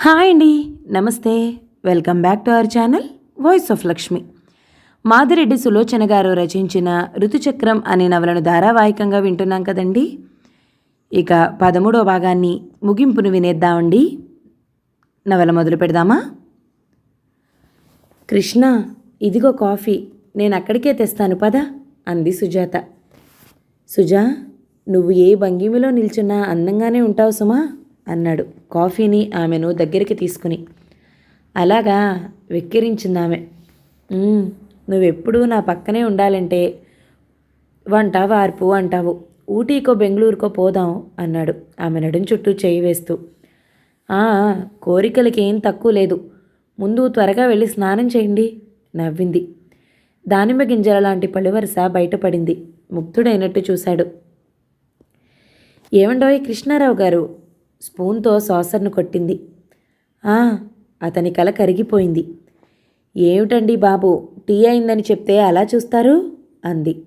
Hi అండి. నమస్తే. Welcome back to our channel voice of Lakshmi. Madireddy Sulochana garu రచించిన ఋతుచక్రం అనే నవలను ధారావాహికంగా వింటున్నాం కదండి. ఇక పదమూడవ భాగాన్ని ముగింపును వినేద్దామండి. నవల మొదలు పెడదామా? కృష్ణ ఇదిగో కాఫీ. నేను అక్కడికే తెస్తాను పద అంది సుజాత. సుజా నువ్వు ఏ భంగిమలో నిల్చున్నా అందంగానే ఉంటావు సుమా. అన్నాడు. కాఫీని ఆమెను దగ్గరికి తీసుకుని. అలాగా? వెక్కిరించింది ఆమె. "ఉమ్, నువ్వెప్పుడూ నా పక్కనే ఉండాలంటే వంట వార్పు అంటావు. ఊటీకో బెంగళూరుకో పోదాం అన్నాడు. ఆమె నడుం చుట్టూ చేయి వేస్తూ. "ఆ, కోరికలకి ఏం తక్కువ లేదు. ముందు త్వరగా వెళ్ళి స్నానం చేయండి నవ్వింది. దానిమ్మ గింజల లాంటి పలువరస బయటపడింది. ముగ్ధుడైనట్టు చూశాడు. ఏమండోయ్ కృష్ణారావు గారు? స్పూన్తో సాసర్ను కొట్టింది. "ఆ," అతని కల కరిగిపోయింది. ఏమిటండి బాబు టీ అయిందని చెప్తే అలా చూస్తారు? అంది.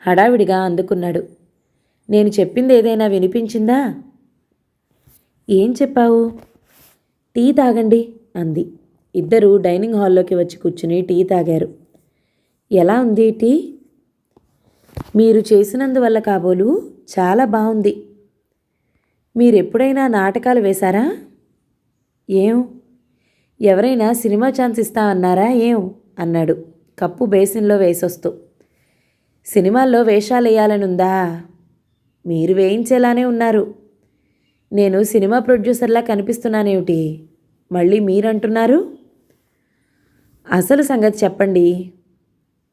హడావిడిగా అందుకున్నాడు. నేను చెప్పింది ఏదైనా వినిపించిందా? ఏం చెప్పావు? టీ తాగండి అంది. ఇద్దరూ డైనింగ్ హాల్లోకి వచ్చి కూర్చుని టీ తాగారు. ఎలా ఉంది టీ? మీరు చేసినందువల్ల కాబోలు చాలా బాగుంది. మీరెప్పుడైనా నాటకాలు వేశారా? ఏం? ఎవరైనా సినిమా ఛాన్స్ ఇస్తామన్నారా ఏం? అన్నాడు. కప్పు బేసిన్లో వేసొస్తూ. సినిమాల్లో వేషాలు వేయాలనుందా మీరు వేయించేలానే ఉన్నారు. నేను సినిమా ప్రొడ్యూసర్లా కనిపిస్తున్నానేమిటి? మళ్ళీ మీరంటున్నారు? అసలు సంగతి చెప్పండి.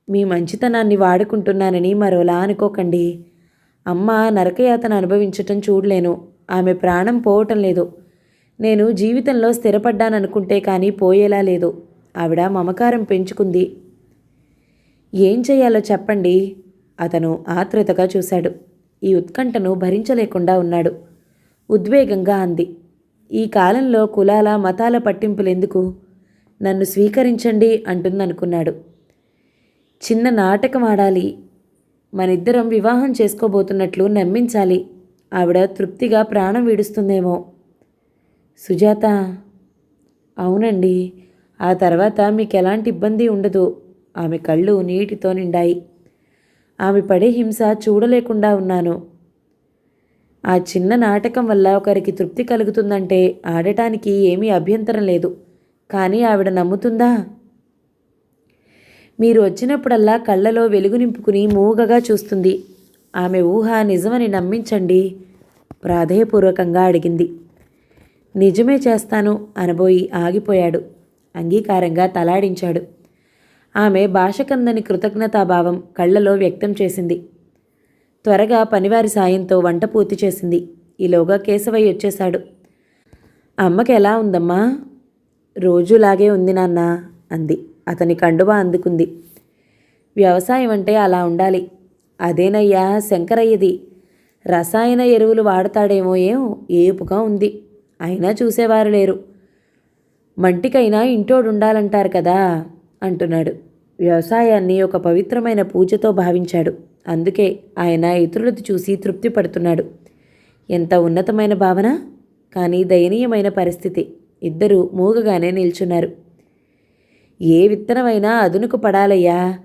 మీ మంచితనాన్ని వాడుకుంటున్నానని మరోలా అనుకోకండి. అమ్మ నరకయాతన అనుభవించటం చూడలేను. ఆమె ప్రాణం పోవటం లేదు. నేను జీవితంలో స్థిరపడ్డాననుకుంటే కానీ పోయేలా లేదు. ఆవిడ మమకారం పెంచుకుంది. ఏం చేయాలో చెప్పండి. అతను ఆత్రుతగా చూశాడు. ఈ ఉత్కంఠను భరించలేకుండా ఉన్నాడు. ఉద్వేగంగా అంది. ఈ కాలంలో కులాల మతాల పట్టింపులెందుకు? నన్ను స్వీకరించండి అంటుందనుకున్నాడు. చిన్న నాటకం ఆడాలి. మనిద్దరం వివాహం చేసుకోబోతున్నట్లు నమ్మించాలి. ఆవిడ తృప్తిగా ప్రాణం విడుస్తుందేమో. సుజాత అవునండి. ఆ తర్వాత మీకు ఎలాంటి ఇబ్బంది ఉండదు. ఆమె కళ్ళు నీటితో నిండాయి. ఆమె పడే హింస చూడలేకుండా ఉన్నాను. ఆ చిన్న నాటకం వల్ల ఒకరికి తృప్తి కలుగుతుందంటే ఆడటానికి ఏమీ అభ్యంతరం లేదు. కానీ ఆవిడ నమ్ముతుందా? మీరు వచ్చినప్పుడల్లా కళ్ళలో వెలుగు నింపుకుని మూగగా చూస్తుంది. ఆమె ఊహ నిజమని నమ్మించండి ప్రాధేయపూర్వకంగా అడిగింది. నిజమే చేస్తాను అనబోయి ఆగిపోయాడు. అంగీకారంగా తలాడించాడు. ఆమె భాషకందని కృతజ్ఞతాభావం కళ్ళలో వ్యక్తం చేసింది. త్వరగా పనివారి సాయంతో వంట పూర్తి చేసింది. ఈలోగా కేశవయ్య వచ్చేశాడు. అమ్మకి ఎలా ఉందమ్మా? రోజులాగే ఉంది నాన్న అంది. అతని కండువా అందుకుంది. వ్యవసాయం అంటే అలా ఉండాలి. అదేనయ్యా శంకరయ్యది. రసాయన ఎరువులు వాడతాడేమో ఏం ఏపుగా ఉంది. అయినా చూసేవారు లేరు. మంటికైనా ఇంటోడు ఉండాలంటారు కదా అంటున్నాడు. వ్యవసాయాన్ని ఒక పవిత్రమైన పూజతో భావించాడు. అందుకే ఆయన ఇతరులది చూసి తృప్తి పడుతున్నాడు ఎంత ఉన్నతమైన భావన? కానీ దయనీయమైన పరిస్థితి. ఇద్దరూ మూగగానే నిల్చున్నారు. ఏ విత్తనమైనా అదునుకు పడాలయ్యా.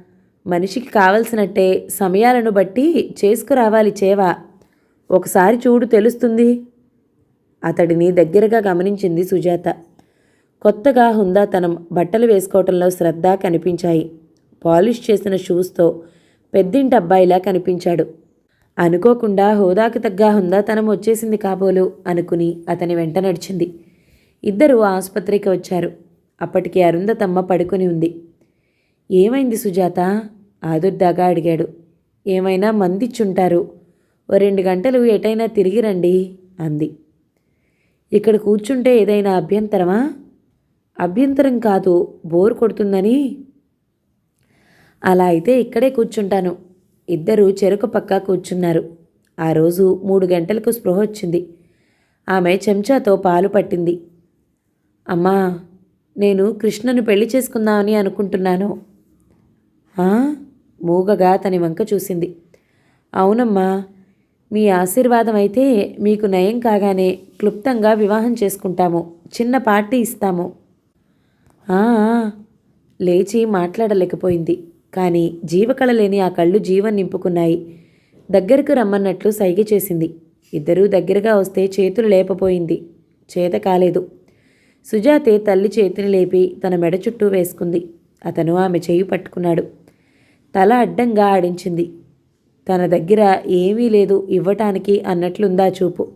మనిషికి కావలసినట్టే సమయాలను బట్టి చేసుకురావాలి చేవ. ఒకసారి చూడు తెలుస్తుంది. అతడిని దగ్గరగా గమనించింది సుజాత. కొత్తగా హుందాతనం బట్టలు వేసుకోవటంలో శ్రద్ధ కనిపించాయి. పాలిష్ చేసిన షూస్తో పెద్దింటి అబ్బాయిలా కనిపించాడు. అనుకోకుండా హోదాకు తగ్గ హుందాతనం వచ్చేసింది కాబోలు అనుకుని అతని వెంట నడిచింది. ఇద్దరు ఆసుపత్రికి వచ్చారు. అప్పటికి అరుంధతమ్మ పడుకుని ఉంది. ఏమైంది సుజాత? ఆదుర్దాగా అడిగాడు. ఏమైనా మందిచ్చుంటారు? ఓ రెండు గంటలు ఎటైనా తిరిగి రండి అంది. ఇక్కడ కూర్చుంటే ఏదైనా అభ్యంతరమా? అభ్యంతరం కాదు బోర్ కొడుతుందని. అలా అయితే ఇక్కడే కూర్చుంటాను. ఇద్దరు చెరుకు పక్క కూర్చున్నారు. ఆ రోజు మూడు గంటలకు స్పృహ వచ్చింది. ఆమె చెంచాతో పాలు పట్టింది. అమ్మా నేను కృష్ణను పెళ్ళి చేసుకుందామని అనుకుంటున్నాను. "ఆ?" మూగగా తని వంక చూసింది. అవునమ్మా మీ ఆశీర్వాదం అయితే మీకు నయం కాగానే క్లుప్తంగా వివాహం చేసుకుంటాము చిన్న పార్టీ ఇస్తాము. లేచి మాట్లాడలేకపోయింది. కానీ జీవకళ లేని ఆ కళ్ళు జీవం నింపుకున్నాయి. దగ్గరకు రమ్మన్నట్లు సైగ చేసింది. ఇద్దరూ దగ్గరగా వస్తే చేతులు లేపపోయింది. చేత కాలేదు. సుజాతే తల్లి చేతిని లేపి తన మెడ చుట్టూ వేసుకుంది. అతను ఆమె చేయి పట్టుకున్నాడు. తల అడ్డంగా ఆడించింది. తన దగ్గర ఏమీ లేదు ఇవ్వటానికి అన్నట్లుందా చూపు.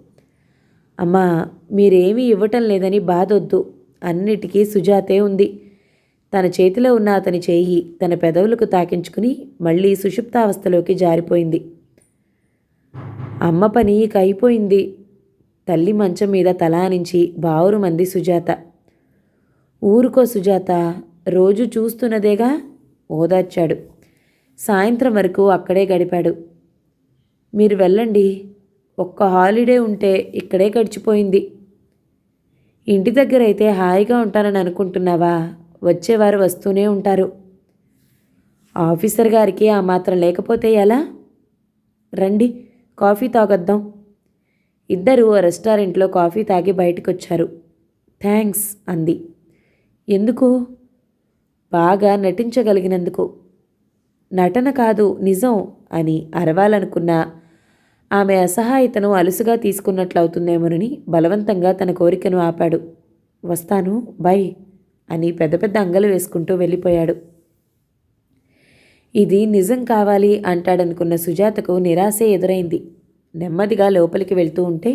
అమ్మా మీరేమీ ఇవ్వటం లేదని బాధొద్దు. అన్నిటికీ సుజాతే ఉంది. తన చేతిలో ఉన్న అతని చేయి తన పెదవులకు తాకించుకుని మళ్ళీ సుషుప్తావస్థలోకి జారిపోయింది. అమ్మ పని ఇక అయిపోయింది. తల్లి మంచం మీద తలానించి బావురుమంది సుజాత. ఊరుకో సుజాత రోజు చూస్తున్నదేగా? ఓదార్చాడు. సాయంత్రం వరకు అక్కడే గడిపాడు. మీరు వెళ్ళండి. ఒక్క హాలిడే ఉంటే ఇక్కడే గడిచిపోయింది. ఇంటి దగ్గర అయితే హాయిగా ఉంటానని అనుకుంటున్నావా? వచ్చేవారు వస్తూనే ఉంటారు. ఆఫీసర్ గారికి ఆ మాత్రం లేకపోతే ఎలా? రండి కాఫీ తాగొద్దాం. ఇద్దరు ఆ రెస్టారెంట్లో కాఫీ తాగి బయటకొచ్చారు. థ్యాంక్స్ అంది. ఎందుకు? బాగా నటించగలిగినందుకు. నటన కాదు నిజం అని అరవాలనుకున్న ఆమె అసహాయతను అలుసుగా తీసుకున్నట్లవుతుందేమోనని బలవంతంగా తన కోరికను ఆపాడు. వస్తాను బై అని పెద్ద పెద్ద అంగలు వేసుకుంటూ వెళ్ళిపోయాడు. ఇది నిజం కావాలి అంటాడనుకున్న సుజాతకు నిరాశే ఎదురైంది. నెమ్మదిగా లోపలికి వెళ్తూ ఉంటే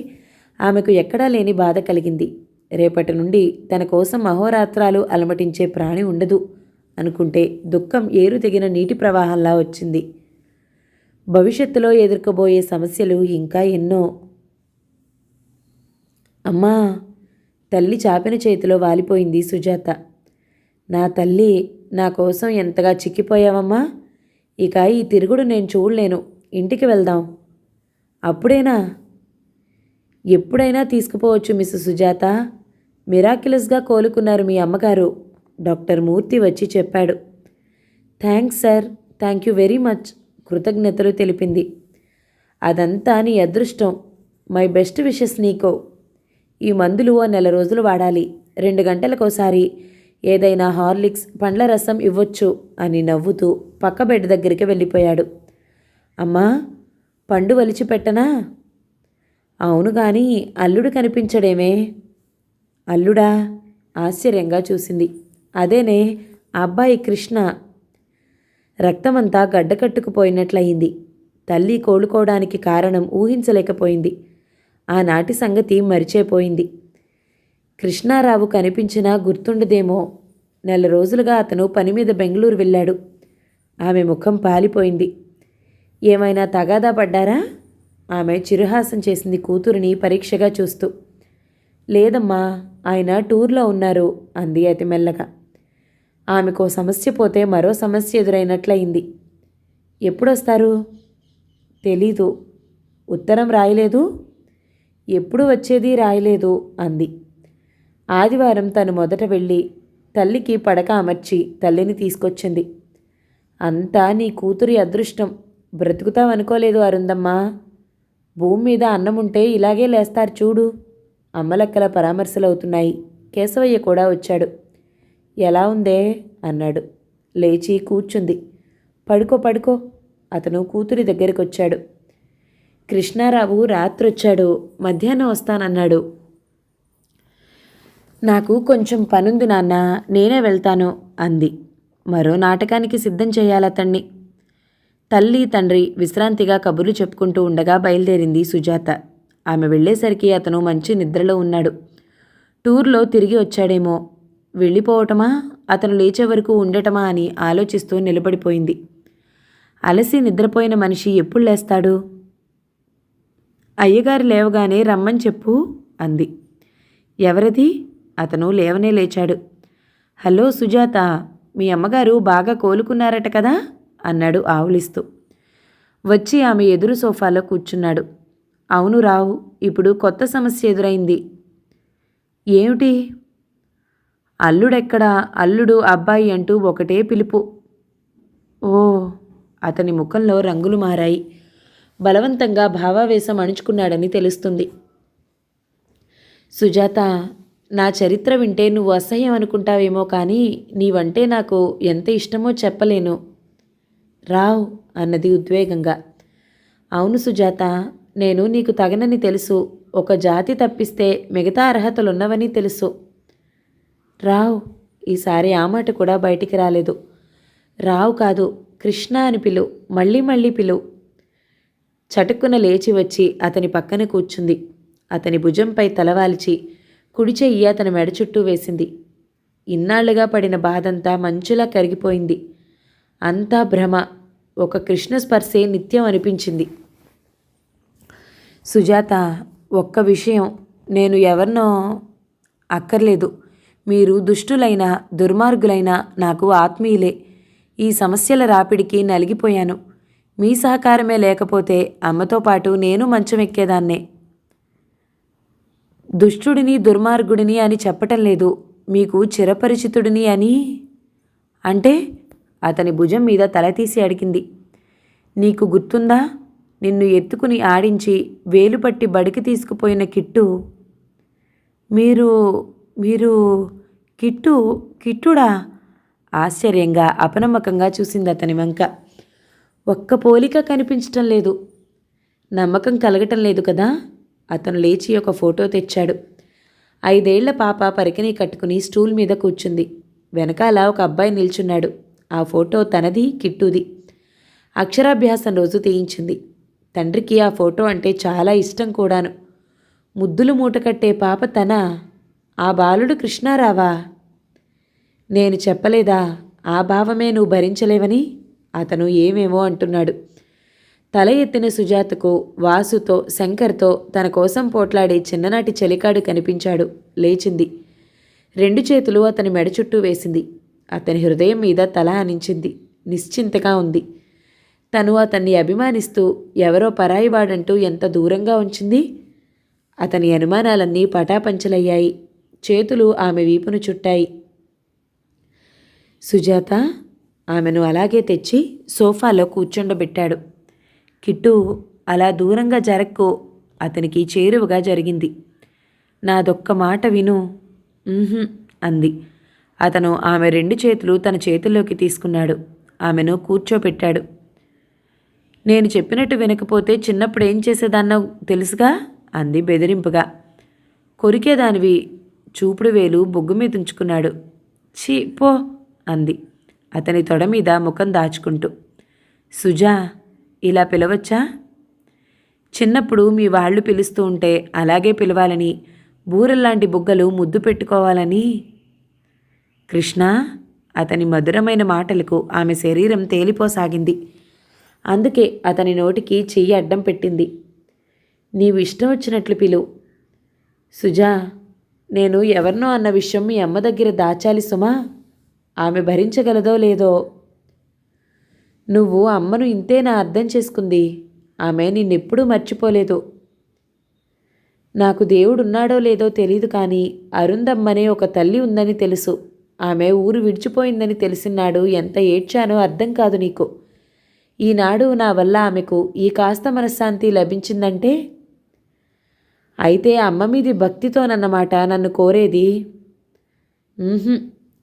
ఆమెకు ఎక్కడా లేని బాధ కలిగింది. రేపటి నుండి తన కోసం అహోరాత్రాలు అలమటించే ప్రాణి ఉండదు. అనుకుంటే దుఃఖం ఏరు తెగిన నీటి ప్రవాహంలా వచ్చింది. భవిష్యత్తులో ఎదుర్కోబోయే సమస్యలు ఇంకా ఎన్నో. అమ్మా తల్లి చాపిన చేతిలో వాలిపోయింది సుజాత. నా తల్లి నా కోసం ఎంతగా చిక్కిపోయావమ్మా? ఇక ఈ తిరుగుడు నేను చూడలేను. ఇంటికి వెళ్దాం. అప్పుడేనా? ఎప్పుడైనా తీసుకుపోవచ్చు మిస్ సుజాత. మిరాక్యులస్గా కోలుకున్నారు మీ అమ్మగారు. డాక్టర్ మూర్తి వచ్చి చెప్పాడు. Thanks sir thank you very much కృతజ్ఞతలు తెలిపింది. అదంతా నీ అదృష్టం. మై బెస్ట్ విషెస్ నీకో. ఈ మందులు ఓ నెల రోజులు వాడాలి. రెండు గంటలకోసారి ఏదైనా హార్లిక్స్ పండ్ల రసం ఇవ్వొచ్చు అని నవ్వుతూ పక్క బెడ్ దగ్గరికి వెళ్ళిపోయాడు. అమ్మా పండు వలిచిపెట్టనా అవును కానీ అల్లుడు కనిపించడేమే? అల్లుడా ఆశ్చర్యంగా చూసింది. అదేనే అబ్బాయి కృష్ణ రక్తమంతా గడ్డకట్టుకుపోయినట్లయింది. తల్లి కోలుకోవడానికి కారణం ఊహించలేకపోయింది. ఆనాటి సంగతి మరిచేపోయింది. కృష్ణారావు కనిపించినా గుర్తుండదేమో. నెల రోజులుగా అతను పని మీద బెంగళూరు వెళ్ళాడు. ఆమె ముఖం పాలిపోయింది. ఏమైనా తగాదా పడ్డారా? ఆమె చిరుహాసం చేసింది కూతురిని పరీక్షగా చూస్తూ. లేదమ్మా ఆయన టూర్లో ఉన్నారు అంది అతి మెల్లగా ఆమెకో సమస్య పోతే మరో సమస్య ఎదురైనట్లయింది. ఎప్పుడొస్తారు? తెలీదు. ఉత్తరం రాయలేదు? ఎప్పుడు వచ్చేది రాయలేదు అంది. ఆదివారం తను మొదట వెళ్ళి తల్లికి పడక అమర్చి తల్లిని తీసుకొచ్చింది. అంతా నీ కూతురి అదృష్టం. బ్రతుకుతావనుకోలేదు అరుందమ్మా భూమి మీద అన్నం ఉంటే ఇలాగే లేస్తారు చూడు. అమ్మలక్కల పరామర్శలవుతున్నాయి. కేశవయ్య కూడా వచ్చాడు. ఎలా ఉందే? అన్నాడు. లేచి కూర్చుంది. పడుకో పడుకో. అతను కూతురి దగ్గరికి వచ్చాడు కృష్ణారావు రాత్రొచ్చాడు. మధ్యాహ్నం వస్తానన్నాడు. నాకు కొంచెం పనుంది నాన్న. నేనే వెళ్తాను అంది. మరో నాటకానికి సిద్ధం చేయాలతన్ని తల్లి తండ్రి విశ్రాంతిగా కబుర్లు చెప్పుకుంటూ ఉండగా బయలుదేరింది సుజాత. ఆమె వెళ్ళేసరికి అతను మంచి నిద్రలో ఉన్నాడు. టూర్లో తిరిగి వచ్చాడేమో. వెళ్ళిపోవటమా? అతను లేచే వరకు ఉండటమా అని ఆలోచిస్తూ నిలబడిపోయింది. అలసి నిద్రపోయిన మనిషి ఎప్పుడు లేస్తాడు? అయ్యగారు లేవగానే రమ్మని చెప్పు అంది. ఎవరిది? అతను లేవనే లేచాడు. హలో సుజాత మీ అమ్మగారు బాగా కోలుకున్నారట కదా? అన్నాడు ఆవులిస్తూ. వచ్చి ఆమె ఎదురు సోఫాలో కూర్చున్నాడు. అవును రావు ఇప్పుడు కొత్త సమస్య ఎదురైంది. ఏమిటి? అల్లుడెక్కడా? అల్లుడు అబ్బాయి అంటూ ఒకటే పిలుపు. ఓ అతని ముఖంలో రంగులు మారాయి. బలవంతంగా భావావేశం అణుచుకున్నాడని తెలుస్తుంది. సుజాత నా చరిత్ర వింటే నువ్వు అసహ్యం అనుకుంటావేమో కానీ నీవంటే నాకు ఎంత ఇష్టమో చెప్పలేను. రావ్ అన్నది ఉద్వేగంగా. అవును సుజాత నేను నీకు తగనని తెలుసు. ఒక జాతి తప్పిస్తే మిగతా అర్హతలున్నవని తెలుసు. రావు ఈసారి ఆ మాట కూడా బయటికి రాలేదు. రావు కాదు కృష్ణ అని పిలు మళ్ళీ మళ్ళీ పిలు. చటుక్కున లేచి వచ్చి అతని పక్కన కూర్చుంది. అతని భుజంపై తలవాల్చి కుడి చెయ్యి అతని మెడ చుట్టూ వేసింది. ఇన్నాళ్ళుగా పడిన బాధంతా మంచులా కరిగిపోయింది. అంతా భ్రమ ఒక కృష్ణ స్పర్శే నిత్యం అనిపించింది. సుజాత ఒక్క విషయం నేను ఎవరినో అక్కర్లేదు. మీరు దుష్టులైన దుర్మార్గులైన నాకు ఆత్మీయులే. ఈ సమస్యల రాపిడికి నలిగిపోయాను. మీ సహకారమే లేకపోతే అమ్మతో పాటు నేను మంచం ఎక్కేదాన్నే. దుష్టుడిని దుర్మార్గుడిని అని చెప్పటం లేదు. మీకు చిరపరిచితుడిని అని అంటే అతని భుజం మీద తల తీసి అడిగింది. నీకు గుర్తుందా? నిన్ను ఎత్తుకుని ఆడించి వేలు పట్టి బడికి తీసుకుపోయిన కిట్టు మీరు మీరు కిట్టు కిట్టుడా? ఆశ్చర్యంగా అపనమ్మకంగా చూసింది అతని వంక. ఒక్క పోలిక కనిపించటం లేదు. నమ్మకం కలగటం లేదు కదా? అతను లేచి ఒక ఫోటో తెచ్చాడు. ఐదేళ్ళ పాప పరికిని కట్టుకుని స్టూల్ మీద కూర్చుంది. వెనకాల ఒక అబ్బాయి నిల్చున్నాడు. ఆ ఫోటో తనది కిట్టుది. అక్షరాభ్యాసం రోజు తీయించింది. తండ్రికి ఆ ఫోటో అంటే చాలా ఇష్టం కూడాను. ముద్దులు మూటకట్టే పాప తన ఆ బాలుడు కృష్ణారావా? నేను చెప్పలేదా? ఆ భావమే నువ్వు భరించలేవని? అతను ఏమేమో అంటున్నాడు. తల ఎత్తిన సుజాతకు వాసుతో శంకర్తో తన కోసం పోట్లాడే చిన్ననాటి చెలికాడు కనిపించాడు. లేచింది. రెండు చేతులు అతని మెడ చుట్టూ వేసింది. అతని హృదయం మీద తల అనించింది నిశ్చింతగా ఉంది. తను అతన్ని అభిమానిస్తూ ఎవరో పరాయివాడంటూ ఎంత దూరంగా ఉంచింది? అతని అనుమానాలన్నీ పటాపంచలయ్యాయి. చేతులు ఆమె వీపును చుట్టాయి. సుజాత ఆమెను అలాగే తెచ్చి సోఫాలో కూర్చుండబెట్టాడు. కిట్టు అలా దూరంగా జరక్కు అతనికి చేరువగా జరిగింది. నాదొక్క మాట విను. అంది. అతను ఆమె రెండు చేతులు తన చేతుల్లోకి తీసుకున్నాడు. ఆమెను కూర్చోపెట్టాడు. నేను చెప్పినట్టు వినకపోతే చిన్నప్పుడు ఏం చేసేదాన్నో తెలుసుగా? అంది బెదిరింపుగా. కొరికేదానివి చూపుడు వేలు బొగ్గు మీదుంచుకున్నాడు ఛీ పో అంది. అతని తొడ మీద ముఖం దాచుకుంటూ. సుజా ఇలా పిలవచ్చా? చిన్నప్పుడు మీ వాళ్ళు పిలుస్తూ ఉంటే అలాగే పిలవాలని బూరల్లాంటి బుగ్గలు ముద్దు పెట్టుకోవాలని. కృష్ణ అతని మధురమైన మాటలకు ఆమె శరీరం తేలిపోసాగింది. అందుకే అతని నోటికి చెయ్యి అడ్డం పెట్టింది. నీవు ఇష్టం వచ్చినట్లు పిలు. సుజా నేను ఎవరినో అన్న విషయం మీ అమ్మ దగ్గర దాచాలి సుమా. ఆమె భరించగలదో లేదో. నువ్వు అమ్మను ఇంతేనా అర్థం చేసుకుంది. ఆమె నిన్నెప్పుడూ మర్చిపోలేదు. నాకు దేవుడున్నాడో లేదో తెలీదు కానీ అరుందమ్మనే ఒక తల్లి ఉందని తెలుసు. ఆమె ఊరు విడిచిపోయిందని తెలిసినాడు. ఎంత ఏడ్చానో అర్థం కాదు నీకు. ఈనాడు నా వల్ల ఆమెకు ఈ కాస్త మనశ్శాంతి లభించిందంటే అయితే అమ్మ మీది భక్తితోనన్నమాట నన్ను కోరేది.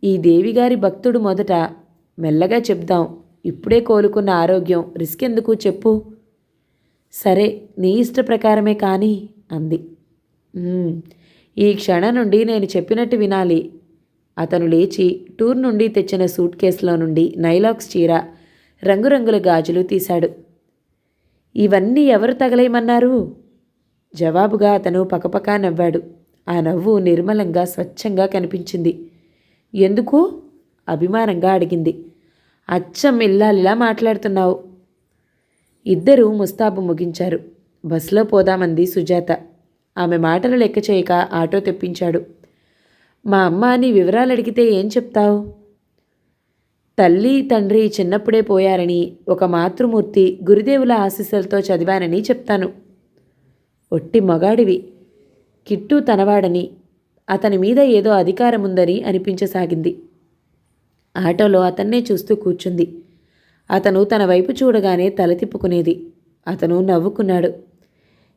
ఈ దేవిగారి భక్తుడు మొదట మెల్లగా చెప్దాం ఇప్పుడే కోలుకున్న ఆరోగ్యం రిస్క్ ఎందుకు చెప్పు. సరే నీ ఇష్ట ప్రకారమే కానీ అంది. ఈ క్షణం నుండి నేను చెప్పినట్టు వినాలి. అతను లేచి టూర్ నుండి తెచ్చిన సూట్ కేసులో నుండి నైలాక్స్ చీర రంగురంగుల గాజులు తీశాడు. ఇవన్నీ ఎవరు తగలేయమన్నారు? జవాబుగా అతను పకపకా నవ్వాడు. ఆ నవ్వు నిర్మలంగా స్వచ్ఛంగా కనిపించింది. ఎందుకు? అభిమానంగా అడిగింది. అచ్చం ఇల్లాలిలా మాట్లాడుతున్నావు. ఇద్దరూ ముస్తాబు ముగించారు. బస్సులో పోదామంది సుజాత. ఆమె మాటలు లెక్క చేయక ఆటో తెప్పించాడు. మా అమ్మ నీ వివరాలు అడిగితే ఏం చెప్తావు? తల్లి తండ్రి చిన్నప్పుడే పోయారని ఒక మాతృమూర్తి గురుదేవుల ఆశీస్సులతో చదివానని చెప్తాను. ఒట్టి మగాడివి. కిట్టు తనవాడని అతని మీద ఏదో అధికారం ఉందని అనిపించసాగింది. ఆటోలో అతన్నే చూస్తూ కూర్చుంది. అతను తన వైపు చూడగానే తల తిప్పుకునేది. అతను నవ్వుకున్నాడు.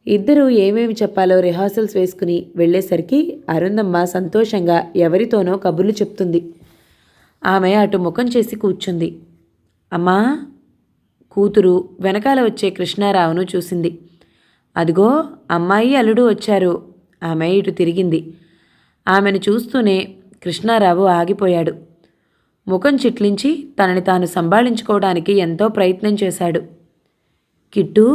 ఇద్దరూ ఏమేమి చెప్పాలో రిహార్సల్స్ వేసుకుని వెళ్ళేసరికి అరుందమ్మ సంతోషంగా ఎవరితోనో కబుర్లు చెప్తుంది. ఆమె అటు ముఖం చేసి కూర్చుంది. అమ్మా! కూతురు వెనకాల వచ్చే కృష్ణారావును చూసింది. అదిగో అమ్మాయి అల్లుడు వచ్చారు. ఆమె ఇటు తిరిగింది. ఆమెను చూస్తూనే కృష్ణారావు ఆగిపోయాడు. ముఖం చిట్లించి తనని తాను సంభాళించుకోవడానికి ఎంతో ప్రయత్నం చేశాడు. కిట్టు!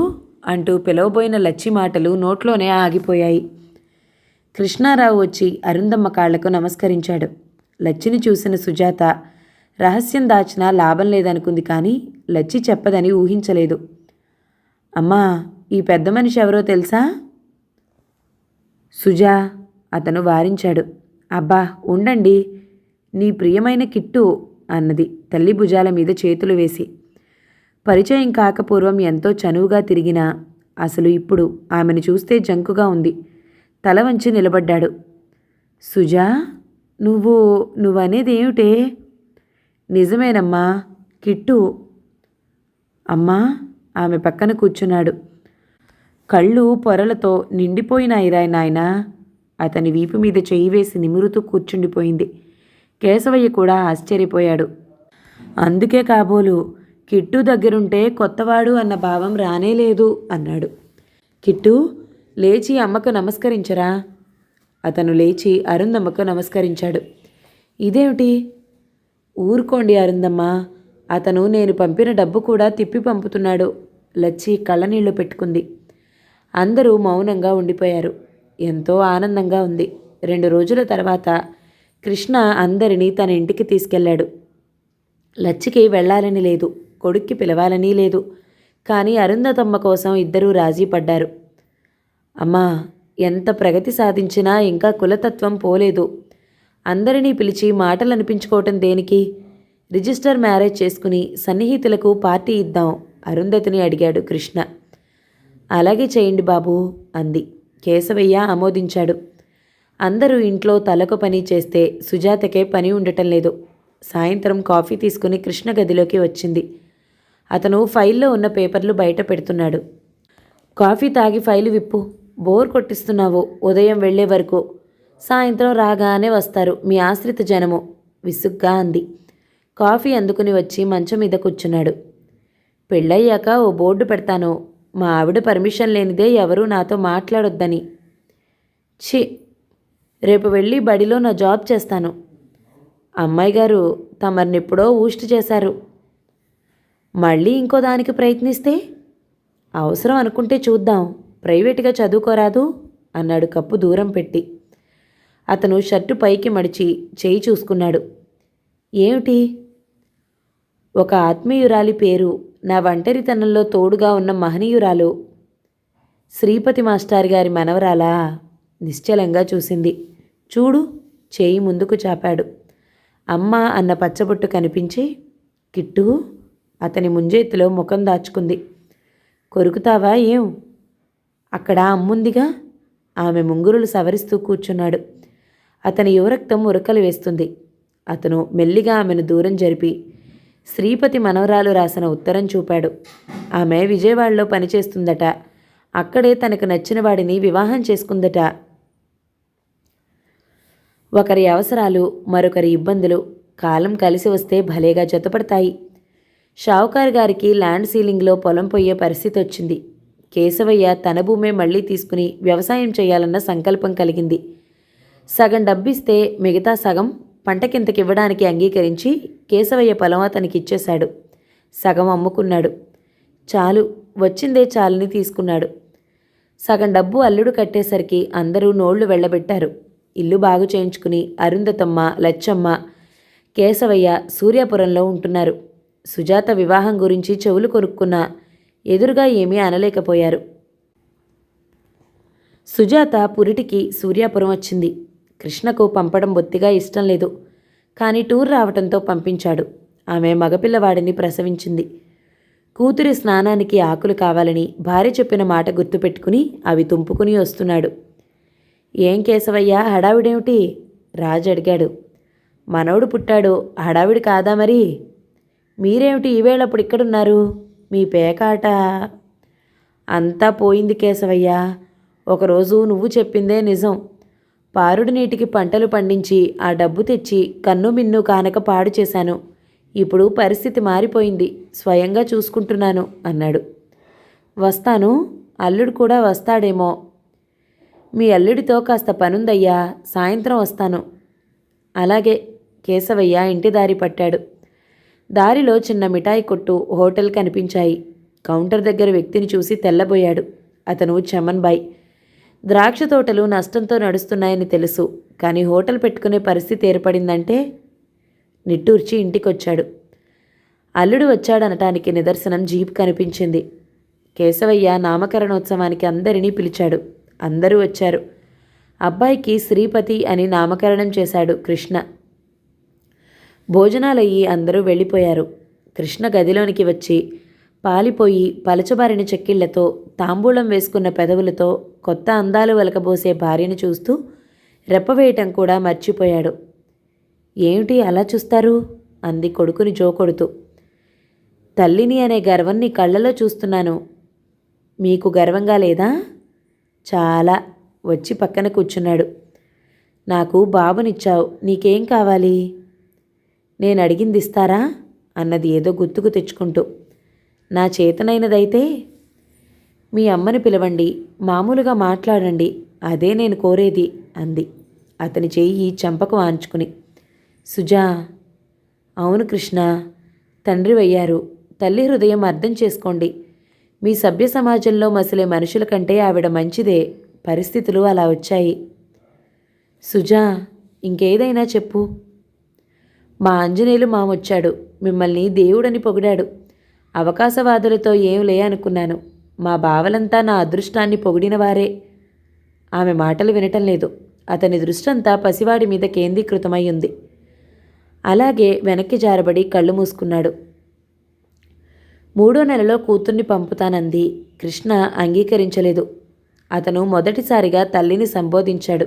అంటూ పిలవబోయిన లచ్చి మాటలు నోట్లోనే ఆగిపోయాయి. కృష్ణారావు వచ్చి అరుందమ్మ కాళ్ళకు నమస్కరించాడు. లచ్చిని చూసిన సుజాత రహస్యం దాచినా లాభం లేదనుకుంది కానీ లచ్చి చెప్పదని ఊహించలేదు. అమ్మా! ఈ పెద్ద మనిషి ఎవరో తెలుసా? సుజా అతను వారించాడు. అబ్బా ఉండండి నీ ప్రియమైన కిట్టు అన్నది తల్లి భుజాల మీద చేతులు వేసి. పరిచయం కాకపూర్వం ఎంతో చనువుగా తిరిగినా అసలు ఇప్పుడు ఆమెను చూస్తే జంకుగా ఉంది. తల వంచి నిలబడ్డాడు. సుజా నువ్వు నువ్వనేదేమిటే నిజమేనమ్మా కిట్టు. అమ్మా ఆమె పక్కన కూర్చున్నాడు. కళ్ళు పొరలతో నిండిపోయినాయిరాయ్ నాయనా. అతని వీపు మీద చెయ్యి వేసి నిమురుతూ కూర్చుండిపోయింది. కేశవయ్య కూడా ఆశ్చర్యపోయాడు. అందుకే కాబోలు కిట్టు దగ్గరుంటే కొత్తవాడు అన్న భావం రానేలేదు అన్నాడు. కిట్టు లేచి అమ్మకు నమస్కరించరా? అతను లేచి అరుందమ్మకు నమస్కరించాడు. ఇదేమిటి? ఊరుకోండి అరుందమ్మ అతను నేను పంపిన డబ్బు కూడా తిప్పి పంపుతున్నాడు. లచ్చి కళ్ళనీళ్ళు పెట్టుకుంది. అందరూ మౌనంగా ఉండిపోయారు. ఎంతో ఆనందంగా ఉంది. రెండు రోజుల తర్వాత కృష్ణ అందరినీ తన ఇంటికి తీసుకెళ్ళాడు. లచ్చికి వెళ్ళాలని లేదు. కొడుక్కి పిలవాలని లేదు. కానీ అరుంధతమ్మ కోసం ఇద్దరూ రాజీ పడ్డారు. అమ్మా ఎంత ప్రగతి సాధించినా ఇంకా కులతత్వం పోలేదు. అందరినీ పిలిచి మాటలు అనిపించుకోవటం దేనికి? రిజిస్టర్ మ్యారేజ్ చేసుకుని సన్నిహితులకు పార్టీ ఇద్దాం అరుంధతిని అడిగాడు కృష్ణ. అలాగే చేయండి బాబు అంది. కేశవయ్య ఆమోదించాడు. అందరూ ఇంట్లో తలకు పని చేస్తే సుజాతకే పని ఉండటం లేదు. సాయంత్రం కాఫీ తీసుకుని కృష్ణ గదిలోకి వచ్చింది. అతను ఫైల్లో ఉన్న పేపర్లు బయట పెడుతున్నాడు. కాఫీ తాగి ఫైలు విప్పు. బోర్ కొట్టిస్తున్నావు. ఉదయం వెళ్ళే వరకు. సాయంత్రం రాగానే వస్తారు. మీ ఆశ్రిత జనము. విసుగ్గా అంది. కాఫీ అందుకుని వచ్చి మంచం మీద కూర్చున్నాడు. పెళ్ళయ్యాక ఓ బోర్డు పెడతాను. మా ఆవిడ పర్మిషన్ లేనిదే ఎవరూ నాతో మాట్లాడొద్దని. ఛీ రేపు వెళ్ళి బడిలో నా జాబ్ చేస్తాను. అమ్మాయి గారు తమరినిప్పుడో ఊస్ట్ చేశారు. మళ్ళీ ఇంకో దానికి ప్రయత్నిస్తే? అవసరం అనుకుంటే చూద్దాం. ప్రైవేటుగా చదువుకోరాదు అన్నాడు కప్పు దూరం పెట్టి. అతను షర్టు పైకి మడిచి చేయి చూసుకున్నాడు. ఏమిటి? ఒక ఆత్మీయురాలి పేరు నా ఒంటరితనంలో తోడుగా ఉన్న మహనీయురాలు శ్రీపతి మాస్టార్ గారి మనవరాలా నిశ్చలంగా చూసింది. చూడు చేయి ముందుకు చాపాడు. అమ్మ అన్న పచ్చబొట్టు కనిపించి కిట్టు అతని ముంజేతిలో ముఖం దాచుకుంది. కొరుకుతావా ఏం? అక్కడ అమ్ముందిగా? ఆమె ముంగురులు సవరిస్తూ కూర్చున్నాడు. అతని యువరక్తం ఉరకలు వేస్తుంది. అతను మెల్లిగా ఆమెను దూరం జరిపి శ్రీపతి మనవరాలు రాసిన ఉత్తరం చూపాడు. ఆమె విజయవాడలో పనిచేస్తుందట. అక్కడే తనకు నచ్చిన వాడిని వివాహం చేసుకుందట. ఒకరి అవసరాలు మరొకరి ఇబ్బందులు కాలం కలిసి వస్తే భలేగా జతపడతాయి. షావుకారు గారికి ల్యాండ్ సీలింగ్లో పొలం పోయే పరిస్థితి వచ్చింది. కేశవయ్య తన భూమే మళ్ళీ తీసుకుని వ్యవసాయం చేయాలన్న సంకల్పం కలిగింది. సగం డబ్బిస్తే మిగతా సగం పంటకింతకి ఇవ్వడానికి అంగీకరించి కేశవయ్య పొలం అతనికి ఇచ్చేశాడు సగం అమ్ముకున్నాడు. చాలు వచ్చిందే చాలని తీసుకున్నాడు. సగం డబ్బు అల్లుడు కట్టేసరికి అందరూ నోళ్ళు వెళ్ళబెట్టారు ఇల్లు బాగు చేయించుకుని అరుంధతమ్మ లచ్చమ్మ కేశవయ్య సూర్యాపురంలో ఉంటున్నారు. సుజాత వివాహం గురించి చెవులు కొనుక్కున్నా ఎదురుగా ఏమీ అనలేకపోయారు. సుజాత పురిటికి సూర్యాపురం వచ్చింది. కృష్ణకు పంపడం బొత్తిగా ఇష్టం లేదు. కానీ టూర్ రావటంతో పంపించాడు. ఆమె మగపిల్లవాడిని ప్రసవించింది. కూతురి స్నానానికి ఆకులు కావాలని భార్య చెప్పిన మాట గుర్తుపెట్టుకుని అవి తుంపుకుని వస్తున్నాడు. ఏం కేశవయ్యా హడావిడేమిటి? రాజు అడిగాడు. మనవడు పుట్టాడు హడావిడి కాదా మరి? మీరేమిటి ఈవేళప్పుడు ఇక్కడున్నారు? మీ పేకాట? అంతా పోయింది కేశవయ్యా. ఒకరోజు నువ్వు చెప్పిందే నిజం. పారుడు నీటికి పంటలు పండించి ఆ డబ్బు తెచ్చి కన్ను మిన్ను కానక పాడు చేశాను. ఇప్పుడు పరిస్థితి మారిపోయింది. స్వయంగా చూసుకుంటున్నాను అన్నాడు. వస్తాను అల్లుడు కూడా వస్తాడేమో. మీ అల్లుడితో కాస్త పనుందయ్యా సాయంత్రం వస్తాను. అలాగే కేశవయ్య ఇంటి దారి పట్టాడు. దారిలో చిన్న మిఠాయి కొట్టు హోటల్ కనిపించాయి. కౌంటర్ దగ్గర వ్యక్తిని చూసి తెల్లబోయాడు. అతను చమన్ బాయ్ ద్రాక్ష తోటలు నష్టంతో నడుస్తున్నాయని తెలుసు. కానీ హోటల్ పెట్టుకునే పరిస్థితి ఏర్పడిందంటే నిట్టూర్చి ఇంటికొచ్చాడు. అల్లుడు వచ్చాడనటానికి నిదర్శనం జీప్ కనిపించింది. కేశవయ్య నామకరణోత్సవానికి అందరినీ పిలిచాడు. అందరూ వచ్చారు. అబ్బాయికి శ్రీపతి అని నామకరణం చేశాడు కృష్ణ. భోజనాలయ్యి అందరూ వెళ్ళిపోయారు. కృష్ణ గదిలోనికి వచ్చి పాలిపోయి పలచబారిన చెక్కిళ్ళతో తాంబూలం వేసుకున్న పెదవులతో కొత్త అందాలు వెలకబోసే భార్యను చూస్తూ రెప్పవేయటం కూడా మర్చిపోయాడు. ఏమిటి అలా చూస్తారు? అంది కొడుకుని జోకొడుతూ తల్లిని అనే గర్వం నీ కళ్ళలో చూస్తున్నాను. మీకు గర్వంగా లేదా? చాలా. వచ్చి పక్కన కూర్చున్నాడు. నాకు బాబునిచ్చావు. నీకేం కావాలి? నేను అడిగింది ఇస్తారా? అన్నది ఏదో గుర్తుకు తెచ్చుకుంటూ. నా చేతనైనదైతే మీ అమ్మని పిలవండి మామూలుగా మాట్లాడండి అదే నేను కోరేది అంది. అతని చెయ్యి చంపకు వాంచుకుని. సుజా అవును కృష్ణ తండ్రి వయ్యారు. తల్లి హృదయం అర్థం చేసుకోండి. మీ సభ్య సమాజంలో మసిలే మనుషుల కంటే ఆవిడ మంచిదే పరిస్థితులు అలా వచ్చాయి. సుజా ఇంకేదైనా చెప్పు. మా ఆంజనేయులు మామొచ్చాడు మిమ్మల్ని దేవుడని పొగిడాడు. అవకాశవాదులతో ఏం లే అనుకున్నాను. మా బావలంతా నా అదృష్టాన్ని పొగిడినవారే. ఆమె మాటలు వినటం లేదు. అతని దృష్టంతా పసివాడి మీద కేంద్రీకృతమై ఉంది. అలాగే వెనక్కి జారబడి కళ్ళు మూసుకున్నాడు. మూడో నెలలో కూతుర్ని పంపుతానంది. కృష్ణ అంగీకరించలేదు. అతను మొదటిసారిగా తల్లిని సంబోధించాడు.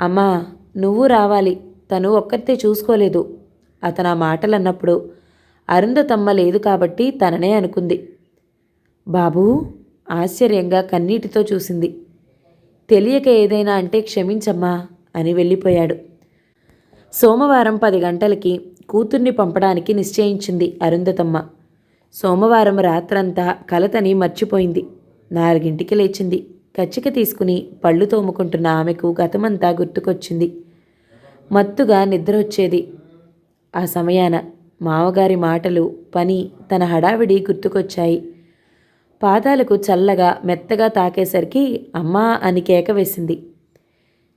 అమ్మా నువ్వు రావాలి. తను ఒక్కరితే చూసుకోలేదు. అతను ఆ మాటలు అన్నప్పుడు అరుంధతమ్మ లేదు కాబట్టి తననే అనుకుంది. బాబూ ఆశ్చర్యంగా కన్నీటితో చూసింది. తెలియక ఏదైనా అంటే క్షమించమ్మా అని వెళ్ళిపోయాడు. సోమవారం పది గంటలకి కూతుర్ని పంపడానికి నిశ్చయించింది అరుంధతమ్మ. సోమవారం రాత్రంతా కలతని మర్చిపోయింది. నాలుగింటికి లేచింది. కచ్చిక తీసుకుని పళ్ళు తోముకుంటున్న ఆమెకు గతమంతా గుర్తుకొచ్చింది. మత్తుగా నిద్ర వచ్చేది ఆ సమయాన మావగారి మాటలు పని తన హడావిడి గుర్తుకొచ్చాయి. పాదాలకు చల్లగా మెత్తగా తాకేసరికి అమ్మా అని కేక వేసింది.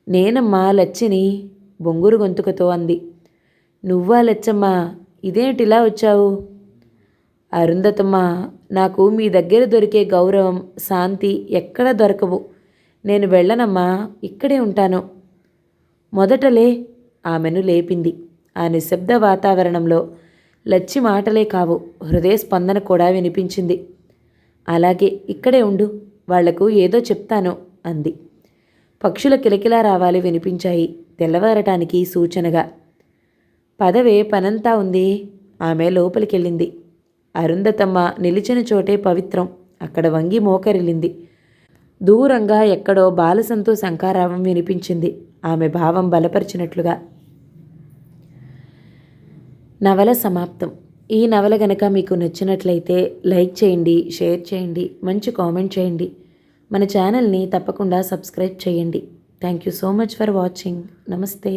నేనమ్మా లచ్చిని బొంగురు గొంతుకతో అంది. నువ్వా లచ్చమ్మా ఇదేమిటిలా వచ్చావు? అరుంధతమ్మ నాకు మీ దగ్గర దొరికే గౌరవం శాంతి ఎక్కడ దొరకవు. నేను వెళ్ళనమ్మా ఇక్కడే ఉంటాను. మొదటలే ఆమెను లేపింది. ఆ నిశ్శబ్ద వాతావరణంలో లచ్చి మాటలే కావు. హృదయ స్పందన కూడా వినిపించింది. అలాగే ఇక్కడే ఉండు వాళ్ళకు ఏదో చెప్తాను అంది. పక్షుల కిలకిలా రావాలి వినిపించాయి తెల్లవారటానికి సూచనగా. పదవే పనంతా ఉంది ఆమె లోపలికెళ్ళింది. అరుంధతమ్మ నిలిచిన చోటే పవిత్రం అక్కడ వంగి మోకరిల్లింది. దూరంగా ఎక్కడో బాలసంతో శంకారావం వినిపించింది ఆమె భావం బలపరిచినట్లుగా. నవల సమాప్తం. ఈ నవల గనక మీకు నచ్చినట్లయితే లైక్ చేయండి షేర్ చేయండి మంచి కామెంట్ చేయండి. మన ఛానల్ని తప్పకుండా సబ్స్క్రైబ్ చేయండి. Thank you so much for watching. నమస్తే.